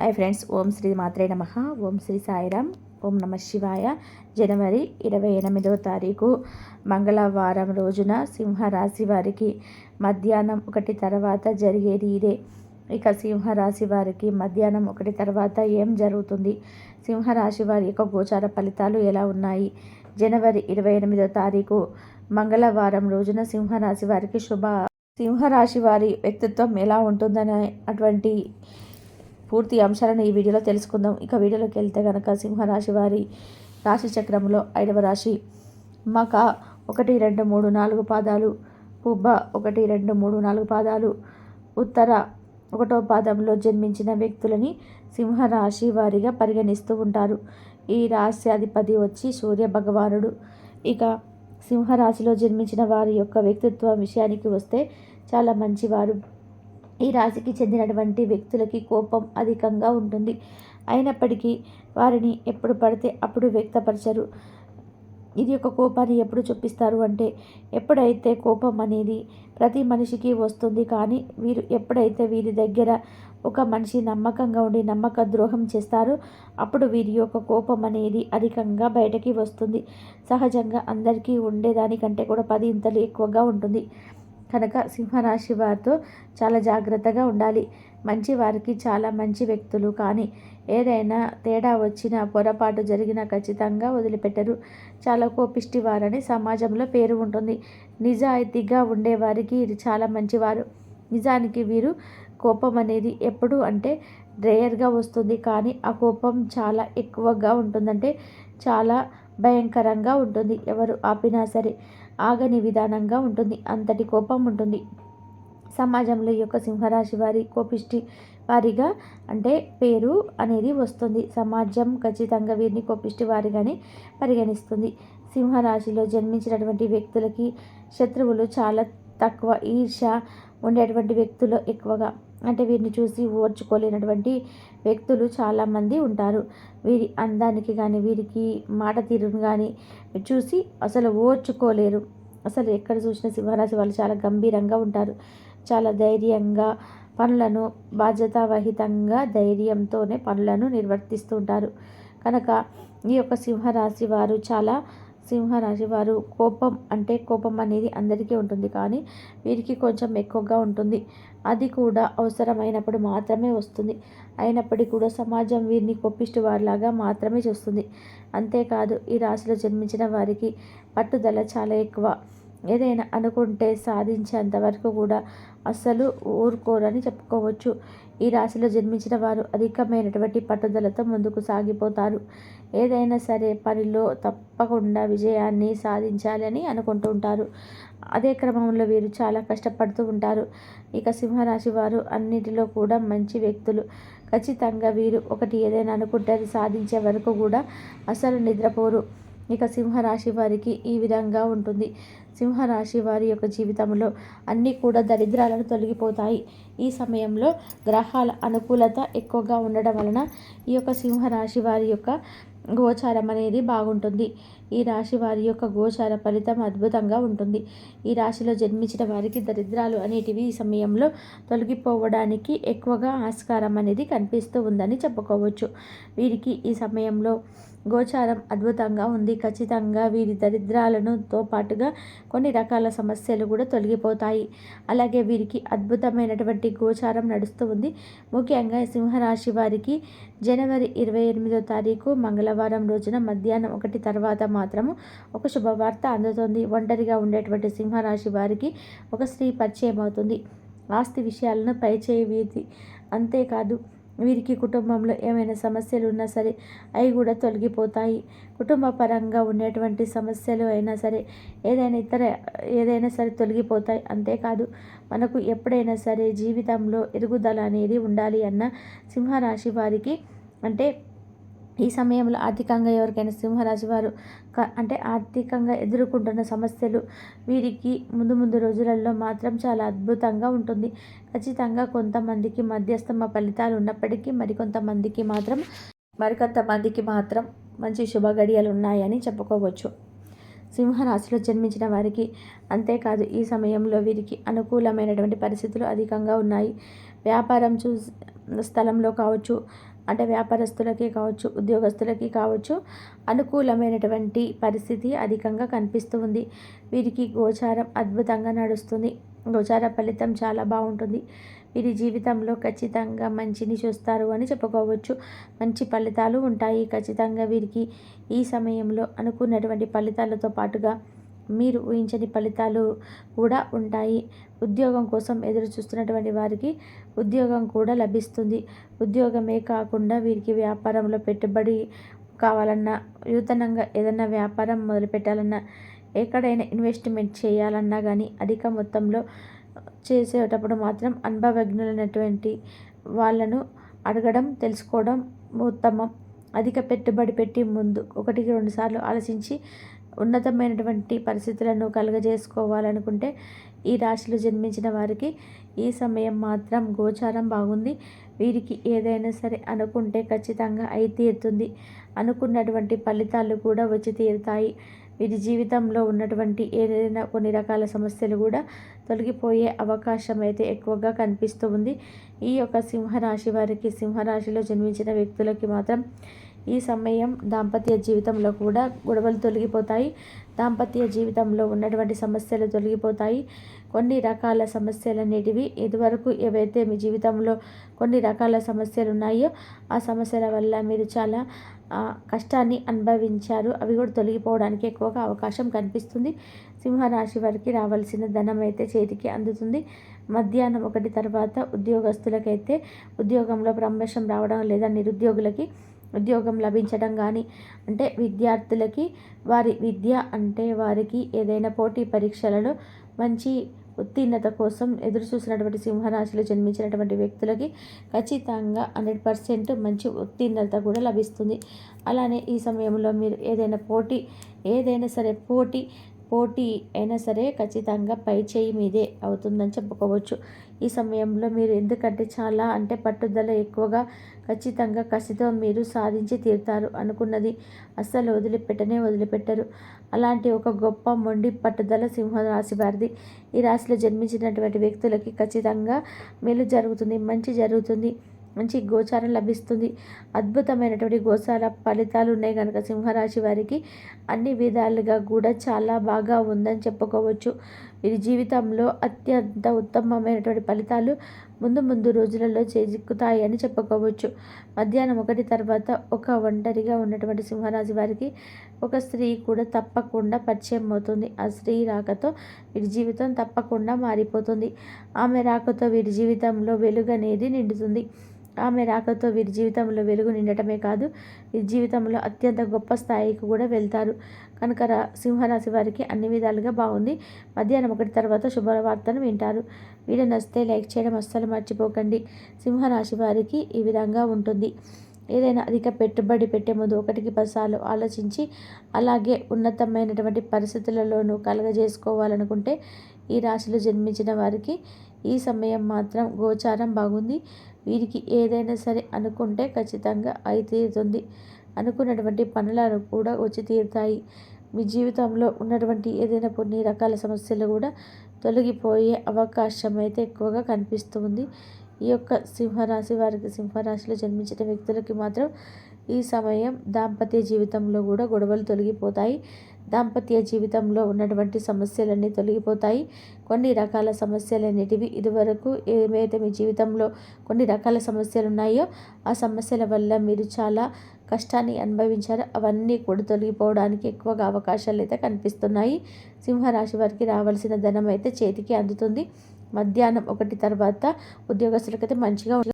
Hi friends ఓం శ్రీ మాత్రే నమ. ఓం శ్రీ సాయిరామ్. ఓం నమ శివాయ. జనవరి ఇరవై ఎనిమిదవ తారీఖు మంగళవారం రోజున సింహరాశి వారికి మధ్యాహ్నం ఒకటి తర్వాత జరిగేది ఇదే. ఇక సింహరాశి వారికి మధ్యాహ్నం ఒకటి తర్వాత ఏం జరుగుతుంది? సింహరాశి వారి యొక్క గోచార ఫలితాలు ఎలా ఉన్నాయి? జనవరి ఇరవై ఎనిమిదో తారీఖు మంగళవారం రోజున సింహరాశి వారికి శుభ సింహరాశి వారి వ్యక్తిత్వం ఎలా ఉంటుందనే అటువంటి పూర్తి అంశాలను ఈ వీడియోలో తెలుసుకుందాం. ఇక వీడియోలోకి వెళ్తే కనుక సింహరాశి వారి రాశి చక్రంలో ఐదవ రాశి మక ఒకటి రెండు మూడు నాలుగు పాదాలు పుబ్బ ఒకటి రెండు మూడు నాలుగు పాదాలు ఉత్తర ఒకటో పాదంలో జన్మించిన వ్యక్తులని సింహరాశి వారిగా పరిగణిస్తూ ఉంటారు. ఈ రాశ్యాధిపతి వచ్చి సూర్య భగవానుడు. ఇక సింహరాశిలో జన్మించిన వారి యొక్క వ్యక్తిత్వం విషయానికి వస్తే చాలా మంచివారు. ఈ రాశికి చెందినటువంటి వ్యక్తులకి కోపం అధికంగా ఉంటుంది. అయినప్పటికీ వారిని ఎప్పుడు పడితే అప్పుడు వ్యక్తపరచరు. ఇది ఒక కోపాన్ని ఎప్పుడు చూపిస్తారు అంటే ఎప్పుడైతే కోపం అనేది ప్రతి మనిషికి వస్తుంది కానీ వీరు ఎప్పుడైతే వీరి దగ్గర ఒక మనిషి నమ్మకంగా ఉండి నమ్మక ద్రోహం చేస్తారో అప్పుడు వీరి యొక్క కోపం అనేది అధికంగా బయటకి వస్తుంది. సహజంగా అందరికీ ఉండేదానికంటే కూడా పది ఇంతలు ఎక్కువగా ఉంటుంది. కనుక సింహరాశి వారితో చాలా జాగ్రత్తగా ఉండాలి. మంచి వారికి చాలా మంచి వ్యక్తులు కానీ ఏదైనా తేడా వచ్చినా పొరపాటు జరిగినా ఖచ్చితంగా వదిలిపెట్టరు. చాలా కోపిష్టి వారని సమాజంలో పేరు ఉంటుంది. నిజాయితీగా ఉండేవారికి ఇది చాలా మంచివారు. నిజానికి వీరు కోపం అనేది ఎప్పుడు అంటే రేయర్గా వస్తుంది. కానీ ఆ కోపం చాలా ఎక్కువగా ఉంటుందంటే చాలా భయంకరంగా ఉంటుంది. ఎవరు ఆపినా సరే ఆగని విధానంగా ఉంటుంది. అంతటి కోపం ఉంటుంది. సమాజంలో యొక్క సింహరాశి వారి కోపిష్టి వారిగా అంటే పేరు అనేది వస్తుంది. సమాజం ఖచ్చితంగా వీరిని కోపిష్టి వారిగానే పరిగణిస్తుంది. సింహరాశిలో జన్మించినటువంటి వ్యక్తులకి శత్రువులు చాలా తక్కువ. ఈర్ష ఉండేటువంటి వ్యక్తులు ఎక్కువగా. అంటే వీరిని చూసి ఓర్చుకోలేనటువంటి వ్యక్తులు చాలామంది ఉంటారు. వీరి అందానికి కానీ వీరికి మాట తీరును కానీ చూసి అసలు ఓర్చుకోలేరు. అసలు ఎక్కడ చూసిన సింహరాశి వాళ్ళు చాలా గంభీరంగా ఉంటారు. చాలా ధైర్యంగా పనులను బాధ్యతావహితంగా ధైర్యంతోనే పనులను నిర్వర్తిస్తూ ఉంటారు. కనుక ఈ యొక్క సింహరాశి వారు చాలా సింహరాశి వారు కోపం అంటే కోపం అనేది అందరికీ ఉంటుంది. కానీ వీరికి కొంచెం ఎక్కువగా ఉంటుంది. అది కూడా అవసరమైనప్పుడు మాత్రమే వస్తుంది. అయినప్పటికీ కూడా సమాజం వీరిని కొప్పిష్టి వారిలాగా మాత్రమే చూస్తుంది. అంతేకాదు ఈ రాశిలో జన్మించిన వారికి పట్టుదల చాలా ఎక్కువ. ఏదైనా అనుకుంటే సాధించేంత వరకు కూడా అస్సలు ఊరుకోరని చెప్పుకోవచ్చు. ఈ రాశిలో జన్మించిన వారు అధికమైనటువంటి పట్టుదలతో ముందుకు సాగిపోతారు. ఏదైనా సరే పనిలో తప్పకుండా విజయాన్ని సాధించాలని అనుకుంటూ ఉంటారు. అదే క్రమంలో వీరు చాలా కష్టపడుతూ ఉంటారు. ఇక సింహరాశి వారు అన్నిటిలో కూడా మంచి వ్యక్తులు. ఖచ్చితంగా వీరు ఒకటి ఏదైనా అనుకుంటే అది సాధించే వరకు కూడా అసలు నిద్రపోరు. ఇక సింహరాశి వారికి ఈ విధంగా ఉంటుంది. సింహరాశి వారి యొక్క జీవితంలో అన్నీ కూడా దరిద్రాలను తొలగిపోతాయి. ఈ సమయంలో గ్రహాల అనుకూలత ఎక్కువగా ఉండడం వలన ఈ యొక్క సింహరాశి వారి యొక్క గోచారం అనేది బాగుంటుంది. ఈ రాశి వారి యొక్క గోచార ఫలితం అద్భుతంగా ఉంటుంది. ఈ రాశిలో జన్మించిన వారికి దరిద్రాలు అనేటివి ఈ సమయంలో తొలగిపోవడానికి ఎక్కువగా ఆస్కారం అనేది కనిపిస్తూ ఉందని చెప్పుకోవచ్చు. వీరికి ఈ సమయంలో గోచారం అద్భుతంగా ఉంది. ఖచ్చితంగా వీరి దరిద్రాలనుతో పాటుగా కొన్ని రకాల సమస్యలు కూడా తొలగిపోతాయి. అలాగే వీరికి అద్భుతమైనటువంటి గోచారం నడుస్తూ ఉంది. ముఖ్యంగా సింహరాశి వారికి జనవరి ఇరవై ఎనిమిదో తారీఖు మంగళవారం రోజున మధ్యాహ్నం ఒకటి తర్వాత మాత్రము ఒక శుభవార్త అందుతుంది ఒంటరిగా ఉండేటువంటి సింహరాశి వారికి ఒక స్త్రీ పరిచయం అవుతుంది. ఆస్తి విషయాలను పై వీధి అంతేకాదు వీరికి కుటుంబంలో ఏమైనా సమస్యలు ఉన్నా సరే అవి కూడా తొలగిపోతాయి. కుటుంబ పరంగా ఉండేటువంటి సమస్యలు అయినా సరే ఏదైనా ఇతర ఏదైనా సరే తొలగిపోతాయి. అంతేకాదు మనకు ఎప్పుడైనా సరే జీవితంలో ఎరుగుదల అనేది ఉండాలి అన్న సింహరాశి వారికి అంటే ఈ సమయంలో ఆర్థికంగా ఎవరికైనా సింహరాశి వారు అంటే ఆర్థికంగా ఎదుర్కొంటున్న సమస్యలు వీరికి ముందు ముందు రోజులలో మాత్రం చాలా అద్భుతంగా ఉంటుంది. ఖచ్చితంగా కొంతమందికి మధ్యస్థమ ఫలితాలు ఉన్నప్పటికీ మరికొంతమందికి మాత్రం మరికొంతమందికి మాత్రం మంచి శుభ గడియలు ఉన్నాయని చెప్పుకోవచ్చు. సింహరాశిలో జన్మించిన వారికి అంతేకాదు ఈ సమయంలో వీరికి అనుకూలమైనటువంటి పరిస్థితులు అధికంగా ఉన్నాయి. వ్యాపారం చూ స్థలంలో కావచ్చు అంటే వ్యాపారస్తులకి కావచ్చు ఉద్యోగస్తులకి కావచ్చు అనుకూలమైనటువంటి పరిస్థితి అధికంగా కనిపిస్తూ ఉంది. వీరికి గోచారం అద్భుతంగా నడుస్తుంది. గోచార ఫలితం చాలా బాగుంటుంది. వీరి జీవితంలో ఖచ్చితంగా మంచిని చూస్తారు అని చెప్పుకోవచ్చు. మంచి ఫలితాలు ఉంటాయి. ఖచ్చితంగా వీరికి ఈ సమయంలో అనుకున్నటువంటి ఫలితాలతో పాటుగా మీరు ఊహించని ఫలితాలు కూడా ఉంటాయి. ఉద్యోగం కోసం ఎదురు చూస్తున్నటువంటి వారికి ఉద్యోగం కూడా లభిస్తుంది. ఉద్యోగమే కాకుండా వీరికి వ్యాపారంలో పెట్టుబడి కావాలన్నా నూతనంగా ఏదైనా వ్యాపారం మొదలుపెట్టాలన్నా ఎక్కడైనా ఇన్వెస్ట్మెంట్ చేయాలన్నా కానీ అధిక మొత్తంలో చేసేటప్పుడు మాత్రం అనుభవజ్ఞులైనటువంటి వాళ్ళను అడగడం తెలుసుకోవడం ఉత్తమం. అధిక పెట్టుబడి పెట్టి ముందు ఒకటికి రెండు సార్లు ఆలోచించి ఉన్నతమైనటువంటి పరిస్థితులను కలుగజేసుకోవాలనుకుంటే ఈ రాశిలో జన్మించిన వారికి ఈ సమయం మాత్రం గోచారం బాగుంది. వీరికి ఏదైనా సరే అనుకుంటే ఖచ్చితంగా అయి తీరుతుంది అనుకున్నటువంటి ఫలితాలు కూడా వచ్చి తీరుతాయి. వీరి జీవితంలో ఉన్నటువంటి ఏదైనా కొన్ని రకాల సమస్యలు కూడా తొలగిపోయే అవకాశం అయితే ఎక్కువగా కనిపిస్తూ ఉంది. ఈ యొక్క సింహరాశి వారికి సింహరాశిలో జన్మించిన వ్యక్తులకి మాత్రం ఈ సమయం దాంపత్య జీవితంలో కూడా గొడవలు తొలగిపోతాయి. దాంపత్య జీవితంలో ఉన్నటువంటి సమస్యలు తొలగిపోతాయి. కొన్ని రకాల సమస్యలన్నిటివి ఇదివరకు ఏవైతే మీ జీవితంలో కొన్ని రకాల సమస్యలు ఉన్నాయో ఆ సమస్యల వల్ల మీరు చాలా కష్టాన్ని అనుభవించారు. అవి కూడా తొలగిపోవడానికి ఎక్కువగా అవకాశం కనిపిస్తుంది. సింహరాశి వారికి రావాల్సిన ధనం అయితే చేతికి అందుతుంది. మధ్యాహ్నం ఒకటి తర్వాత ఉద్యోగస్తులకైతే ఉద్యోగంలో ప్రమోషన్ రావడం లేదా నిరుద్యోగులకి ఉద్యోగం లభించడం కానీ అంటే విద్యార్థులకి వారి విద్య అంటే వారికి ఏదైనా పోటీ పరీక్షలలో మంచి ఉత్తీర్ణత కోసం ఎదురు చూసినటువంటి సింహరాశిలో జన్మించినటువంటి వ్యక్తులకి ఖచ్చితంగా హండ్రెడ్ పర్సెంట్ మంచి ఉత్తీర్ణత కూడా లభిస్తుంది. అలానే ఈ సమయంలో మీరు ఏదైనా పోటీ ఏదైనా సరే పోటీ పోటీ అయినా సరే ఖచ్చితంగా పై చేయి మీదే అవుతుందని చెప్పుకోవచ్చు. ఈ సమయంలో మీరు ఎందుకంటే చాలా అంటే పట్టుదల ఎక్కువగా ఖచ్చితంగా కసితో మీరు సాధించి తీరుతారు అనుకున్నది అస్సలు వదిలిపెట్టనే వదిలిపెట్టరు. అలాంటి ఒక గొప్ప మొండి పట్టుదల సింహరాశి వారిది. ఈ రాశిలో జన్మించినటువంటి వ్యక్తులకి ఖచ్చితంగా మేలు జరుగుతుంది మంచి జరుగుతుంది. మంచి గోచారం లభిస్తుంది. అద్భుతమైనటువంటి గోచార ఫలితాలు ఉన్నాయి కనుక సింహరాశి వారికి. అన్ని విధాలుగా కూడా చాలా బాగా ఉందని చెప్పుకోవచ్చు. వీరి జీవితంలో అత్యంత ఉత్తమమైనటువంటి ఫలితాలు ముందు ముందు రోజులలో చేజిక్కుతాయి అని చెప్పుకోవచ్చు. మధ్యాహ్నం ఒకటి తర్వాత ఒక ఒంటరిగా ఉన్నటువంటి సింహరాశి వారికి ఒక స్త్రీ కూడా తప్పకుండా పరిచయం అవుతుంది. ఆ స్త్రీ రాకతో వీరి జీవితం తప్పకుండా మారిపోతుంది. ఆమె రాకతో వీరి జీవితంలో వెలుగు అనేది నిండుతుంది. ఆమె రాకతో వీరి జీవితంలో వెలుగు నిండటమే కాదు వీరి జీవితంలో అత్యంత గొప్ప స్థాయికి కూడా వెళ్తారు. కనుక సింహరాశి వారికి అన్ని విధాలుగా బాగుంది. మధ్యాహ్నం ఒకటి తర్వాత శుభవార్తను వింటారు. వీడియో నచ్చితే లైక్ చేయడం అస్సలు మర్చిపోకండి. సింహరాశి వారికి ఈ విధంగా ఉంటుంది. ఏదైనా అధిక పెట్టుబడి పెట్టే ముందు ఒకటికి బసాలు ఆలోచించి అలాగే ఉన్నతమైనటువంటి పరిస్థితులలోనూ కలగజేసుకోవాలనుకుంటే ఈ రాశిలో జన్మించిన వారికి ఈ సమయం మాత్రం గోచారం బాగుంది. వీరికి ఏదైనా సరే అనుకుంటే ఖచ్చితంగా అయి తీరుతుంది. అనుకున్నటువంటి పనులను కూడా వచ్చి తీరుతాయి. మీ జీవితంలో ఉన్నటువంటి ఏదైనా కొన్ని రకాల సమస్యలు కూడా తొలగిపోయే అవకాశం అయితే ఎక్కువగా కనిపిస్తుంది. ఈ యొక్క సింహరాశి వారికి సింహరాశిలో జన్మించిన వ్యక్తులకి మాత్రం ఈ సమయం దాంపత్య జీవితంలో కూడా గొడవలు తొలగిపోతాయి. దాంపత్య జీవితంలో ఉన్నటువంటి సమస్యలన్నీ తొలగిపోతాయి. కొన్ని రకాల సమస్యలన్నిటివి ఇదివరకు ఏమైతే మీ జీవితంలో కొన్ని రకాల సమస్యలు ఉన్నాయో ఆ సమస్యల వల్ల మీరు చాలా కష్టాన్ని అనుభవించారు. అవన్నీ కూడా తొలగిపోవడానికి ఎక్కువగా అవకాశాలు అయితే కనిపిస్తున్నాయి. సింహరాశి వారికి రావాల్సిన ధనం అయితే చేతికి అందుతుంది. మధ్యాహ్నం ఒకటి తర్వాత ఉద్యోగస్తులకైతే మంచిగా